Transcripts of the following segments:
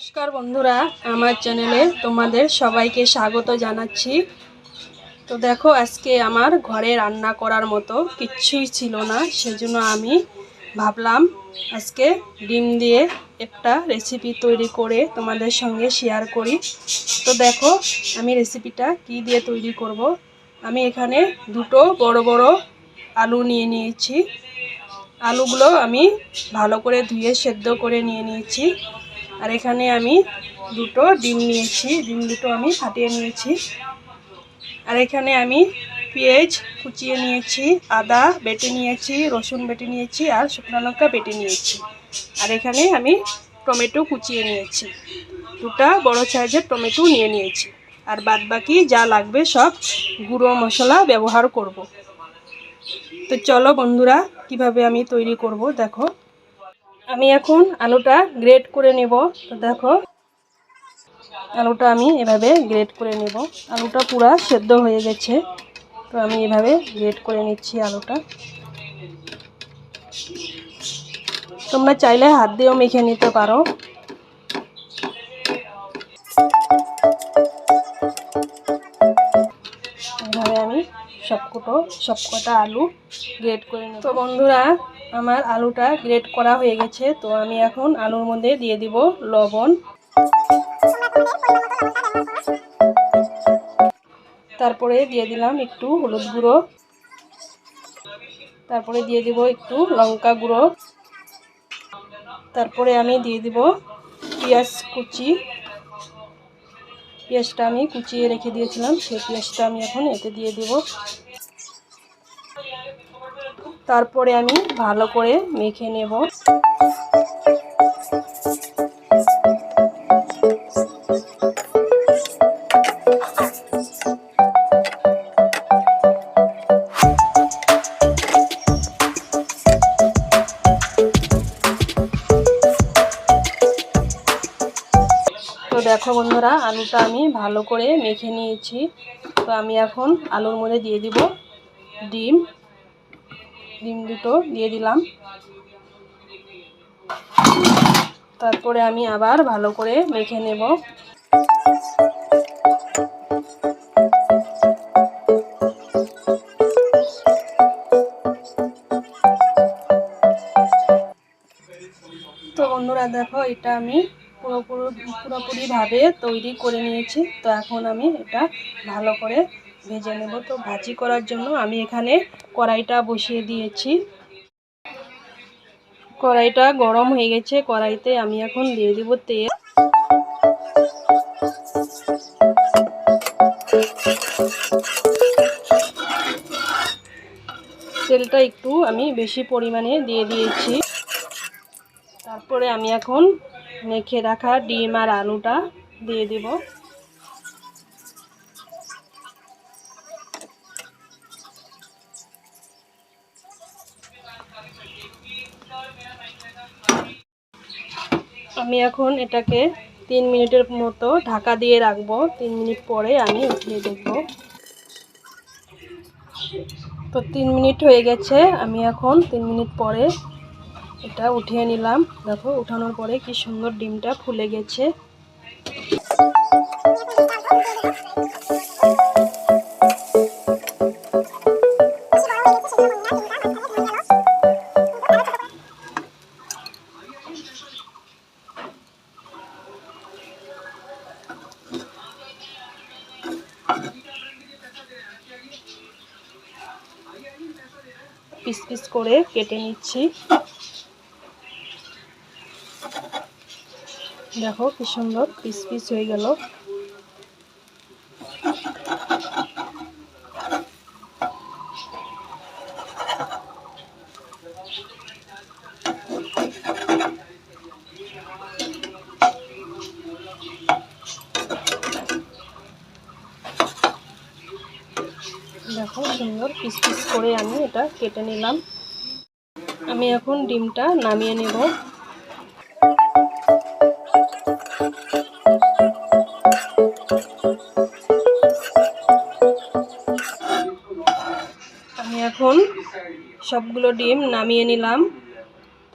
নমস্কার বন্ধুরা, আমার চ্যানেলে তোমাদের সবাইকে স্বাগত জানাচ্ছি। তো দেখো, আজকে আমার ঘরে রান্না করার মতো কিচ্ছুই ছিল না, সেজন্য আমি ভাবলাম আজকে ডিম দিয়ে একটা রেসিপি তৈরি করে তোমাদের সঙ্গে শেয়ার করি। তো দেখো, আমি রেসিপিটা কি দিয়ে তৈরি করব? আমি এখানে দুটো বড় বড় আলু নিয়ে নিয়েছি। আলুগুলো আমি ভালো করে ধুয়ে সেদ্ধ করে নিয়ে নিয়েছি। আর এখানে আমি দুটো ডিম নিয়েছি, ডিম দুটো আমি ফাটিয়ে নিয়েছি। আর এখানে আমি পেঁয়াজ কুচিয়ে নিয়েছি, আদা বেটে নিয়েছি, রসুন বেটে নিয়েছি আর শুকনো লঙ্কা বেটে নিয়েছি। আর এখানে আমি টমেটো কুচিয়ে নিয়েছি। দুটা বড় সাইজের টমেটো নিয়ে নিয়েছি। আর বাদ বাকি যা লাগবে সব গুঁড়ো মশলা ব্যবহার করব। তো চলো বন্ধুরা, কীভাবে আমি তৈরি করব, দেখো। আমি এখন আলুটা গ্রেট করে নেব। তো দেখো, আলুটা আমি এভাবে গ্রেট করে নেব। আলুটা পুরা সেদ্ধ হয়ে গেছে। তো আমি এভাবে গ্রেট করে নিচ্ছি আলুটা। তোমরা চাইলে হাত দিয়েও মেখে নিতে পারো। এভাবে আমি সবকটো, সবকটা আলু গ্রেট করে নেব। তো বন্ধুরা আমার আলুটা গ্রেট করা হয়ে গেছে, তো আমি এখন আলুর মধ্যে দিয়ে দিব লবণ। তারপরে দিয়ে দিলাম একটু হলুদ গুঁড়ো। তারপরে দিয়ে দিব একটু লঙ্কা গুঁড়ো। তারপরে আমি দিয়ে দিব পেঁয়াজ কুচি। পেঁয়াজটা আমি কুচিয়ে রেখে দিয়েছিলাম, সেই পেঁয়াজটা আমি এখন এতে দিয়ে দিব। তারপরে আমি ভালো করে মেখে নেব। তো দেখো বন্ধুরা, আলুটা আমি ভালো করে মেখে নিয়েছি। তো আমি এখন আলুর মধ্যে দিয়ে দিব ডিম। ডিম দুটো দিয়ে দিলাম। তারপরে আমি আবার ভালো করে মেখে নেব। তো বন্ধুরা, দেখো, এটা আমি পুরোপুরি পুরোপুরিভাবে তৈরি করে নিয়েছি। তো এখন আমি এটা ভালো করে ভেজে নেব। তো ভাজি করার জন্য আমি এখানে কড়াইটা বসিয়ে দিয়েছি। কড়াইটা গরম হয়ে গেছে, কড়াইতে আমি এখন দিয়ে দিব তেল। তেলটা একটু আমি বেশি পরিমাণে দিয়ে দিয়েছি। তারপরে আমি এখন মেখে রাখা ডিম আর আলুটা দিয়ে দেব। আমি এখন এটাকে তিন মিনিটের মতো ঢাকা দিয়ে রাখব। তিন মিনিট পরে আমি উঠিয়ে দেখব। তো তিন মিনিট হয়ে গেছে, আমি এখন তিন মিনিট পরে এটা উঠিয়ে নিলাম। দেখো, উঠানোর পরে কি সুন্দর ডিমটা ফুলে গেছে। পিস পিস করে কেটে নিচ্ছি। দেখো কি সুন্দর পিস পিস হয়ে গেল। দেখো সুন্দর পিস পিস করে আমি এটা কেটে নিলাম। আমি এখন ডিমটা নামিয়ে নেব। আমি এখন সবগুলো ডিম নামিয়ে নিলাম।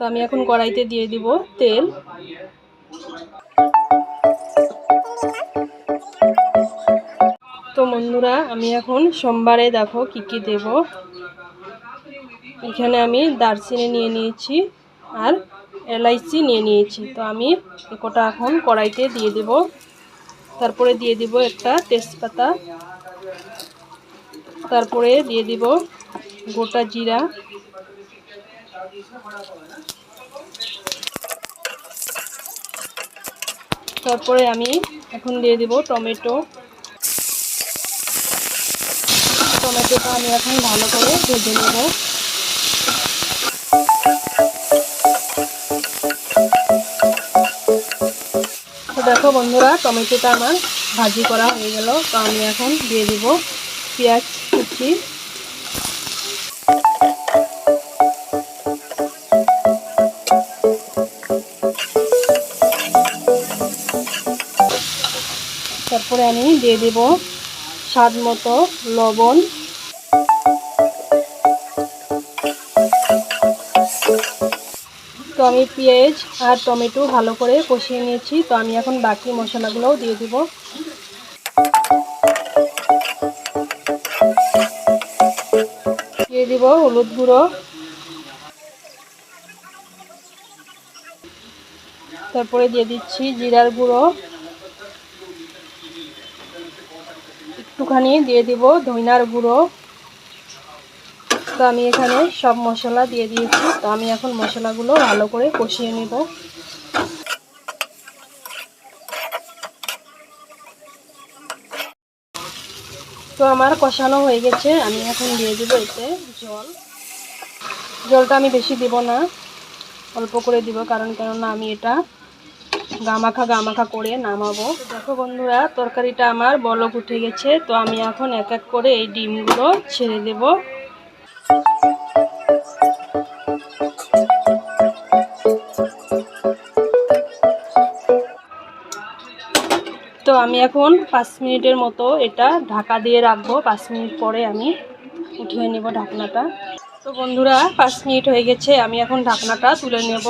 তো আমি এখন কড়াইতে দিয়ে দিব তেল। বন্ধুরা, আমি এখন সোমবারে দেখো কি কি দেব। এখানে আমি দারচিনি নিয়ে নিয়েছি আর এলাইচি নিয়ে নিয়েছি। তো আমি একটা এখন কড়াইতে দিয়ে দেব। তারপরে দিয়ে দিব একটা তেজপাতা। তারপরে দিয়ে দিব গোটা জিরা। তারপরে আমি এখন দিয়ে দিব টমেটো। টমেটোটা আমি এখন ভালো করে ভেজে নেব। দেখো বন্ধুরা, টমেটোটা আমার ভাজি করা হয়ে গেল। তো আমি এখন দিয়ে দিব পেঁয়াজ কুচি। তারপরে আমি দিয়ে দেব স্বাদ মতো লবণ। তো আমি পেঁয়াজ আর টমেটো ভালো করে কষিয়ে নিয়েছি। তো আমি এখন বাকি মশলাগুলোও দিয়ে দেব। দিয়ে দিব হলুদ গুঁড়ো। তারপরে দিয়ে দিচ্ছি জিরার গুঁড়ো। একটুখানি দিয়ে দিব ধইনার গুঁড়ো। তো আমি এখানে সব মশলা দিয়ে দিয়েছি। তো আমি এখন মশলাগুলো ভালো করে কষিয়ে নেব। তো আমার কষানো হয়ে গেছে। আমি এখন দিয়ে দেব এতে জল। জলটা আমি বেশি দিব না, অল্প করে দিব, কারণ কেননা আমি এটা গামাখা গামাখা করে নামাবো। দেখো বন্ধুরা, তরকারিটা আমার বলক উঠে গেছে, তো আমি এখন এক এক করে এই ডিমগুলো ছেড়ে দেব। তো আমি এখন পাঁচ মিনিটের মতো এটা ঢাকা দিয়ে রাখব, পাঁচ মিনিট পরে আমি উঠিয়ে নেব ঢাকনাটা। তো বন্ধুরা, পাঁচ মিনিট হয়ে গেছে, আমি এখন ঢাকনাটা তুলে নেব।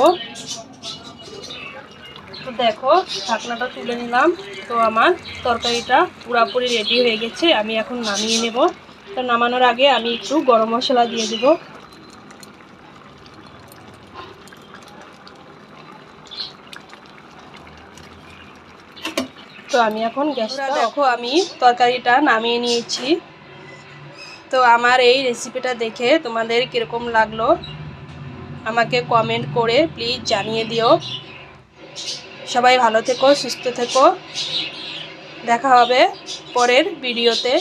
তো দেখো ঢাকনাটা তুলে নিলাম। তো আমার তরকারিটা পুরাপুরি রেডি হয়ে গেছে আমি এখন নামিয়ে নেব। তো নামানোর আগে আমি একটু গরম মশলা দিয়ে দেব। তো আমি এখন গ্যাসটা দেখো আমি তরকারিটা নামিয়ে নিয়েছি। তো আমার এই রেসিপিটা দেখে তোমাদের কীরকম লাগল? আমাকে কমেন্ট করে প্লিজ জানিয়ে দিও। সবাই ভালো থেকো সুস্থ থেকো। দেখা হবে পরের ভিডিওতে।